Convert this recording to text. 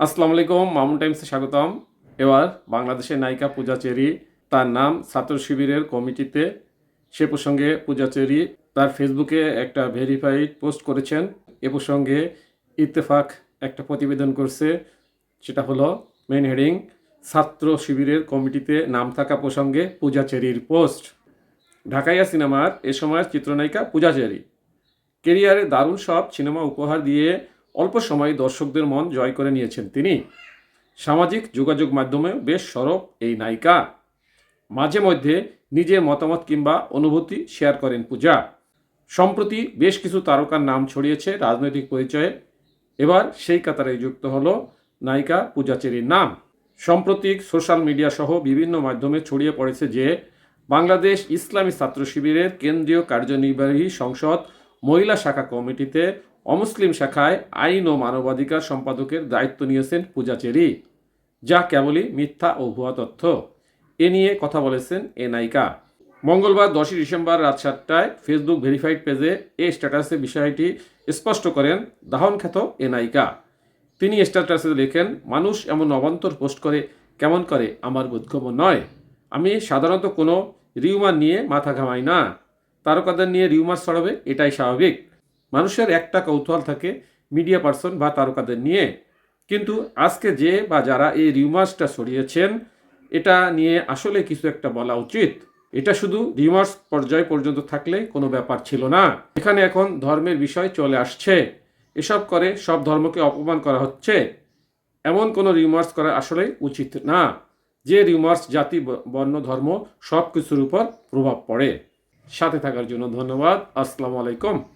আসসালামু আলাইকুম, মামুন টাইমসে স্বাগতম। এবার বাংলাদেশের নায়িকা পূজা চেরি, তার নাম ছাত্র শিবিরের কমিটিতে। সে প্রসঙ্গে পূজা চেরি তার ফেসবুকে একটা ভেরিফাইড পোস্ট করেছেন। এ প্রসঙ্গে ইত্তেফাক একটা প্রতিবেদন করছে, সেটা হলো মেন হেডিং, ছাত্র শিবিরের কমিটিতে নাম থাকা প্রসঙ্গে পূজা চেরির পোস্ট। ঢাকাইয়া সিনেমার এ সময়ের চিত্রনায়িকা পূজা চেরি। কেরিয়ারে দারুণ সব সিনেমা উপহার দিয়ে অল্প সময়ে দর্শকদের মন জয় করে নিয়েছেন তিনি। সামাজিক যোগাযোগ মাধ্যমে বেশ সরব এই নায়িকা। মাঝে মধ্যে নিজের মতামত কিংবা অনুভূতি শেয়ার করেন পূজা। সম্প্রতি বেশ কিছু তারকার নাম ছড়িয়েছে রাজনৈতিক পরিচয়ে। এবার সেই কাতারে যুক্ত হল নায়িকা পূজা চেরির নাম। সাম্প্রতিক সোশ্যাল মিডিয়া সহ বিভিন্ন মাধ্যমে ছড়িয়ে পড়েছে যে, বাংলাদেশ ইসলামী ছাত্র শিবিরের কেন্দ্রীয় কার্যনির্বাহী সংসদ মহিলা শাখা কমিটিতে অমুসলিম শাখায় আইন ও মানবাধিকার সম্পাদকের দায়িত্ব নিয়েছেন পূজা চেরি যা কেবলই মিথ্যা ও ভুয়া তথ্য। এ নিয়ে কথা বলেছেন এ নায়িকা। মঙ্গলবার দশই ডিসেম্বর রাত সাতটায় ফেসবুক ভেরিফাইড পেজে এ স্ট্যাটাসে বিষয়টি স্পষ্ট করেন দাহন খ্যাত এ নায়িকা। তিনি স্ট্যাটাসে লেখেন, মানুষ এমন অবান্তর পোস্ট করে কেমন করে আমার বোধগম্য নয়। আমি সাধারণত কোনো রিউমার নিয়ে মাথা ঘামাই না। তারকাদের নিয়ে রিউমার ছড়াবে এটাই স্বাভাবিক। মানুষের একটা কৌতূহল থাকে মিডিয়া পার্সন বা তারকাদের নিয়ে। কিন্তু আজকে যে বা যারা এই রিউমার্সটা ছড়িয়েছেন, এটা নিয়ে আসলে কিছু একটা বলা উচিত। এটা শুধু রিউমার্স পর্যায় পর্যন্ত থাকলে কোনো ব্যাপার ছিল না। এখানে এখন ধর্মের বিষয় চলে আসছে। এসব করে সব ধর্মকে অপমান করা হচ্ছে। এমন কোনো রিউমার্স করা আসলে উচিত না। যে রিউমার্স জাতি বর্ণ, ধর্ম সব কিছুর উপর প্রভাব পড়ে। সাথে থাকার জন্য ধন্যবাদ। আসসালামু আলাইকুম।